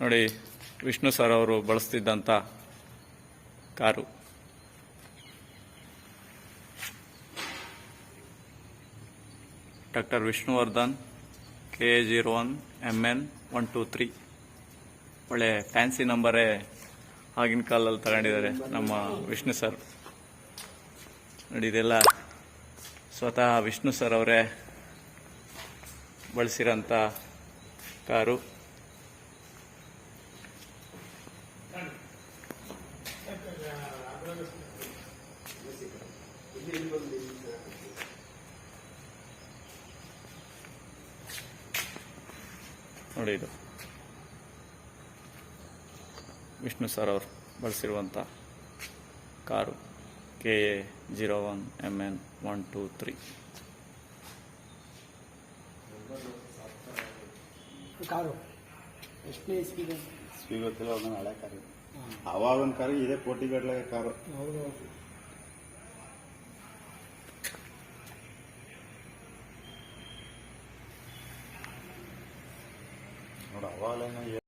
ನೋಡಿ, ವಿಷ್ಣು ಸರ್ ಅವರು ಬಳಸ್ತಿದ್ದಂಥ car. Doctor Vishnuvardhan, K zero one M N one two three. ಒಳ್ಳೆ fancy ನಂಬರೇ ಆಗಿನ ಕಾಲದಲ್ಲಿ ತಗೊಂಡಿದ್ದಾರೆ ನಮ್ಮ ವಿಷ್ಣು ಸರ್. ನೋಡಿ, ಇದೆಲ್ಲ ಸ್ವತಃ ವಿಷ್ಣು ಸರ್ ಅವರೇ ಬಳಸಿರೋಂಥ ಕಾರು. ನೋಡಿ ಇದು. ವಿಷ್ಣು ಸರ್ ಅವರು ಬಳಸಿರುವಂಥ car. K A zero one M N one two three car ಎಷ್ಟನೇ ಇಸ್ವಿದೆ ಗೊತ್ತಿಲ್ಲ ಒಂದೊಂದು ಹಳೆ ಕಾರು. ಅವಾಗಿನ ಕಾರು ಇದೇ ಕೋಟಿಗಟ್ಟಲೆ ಕಾರು. రావాలన్నా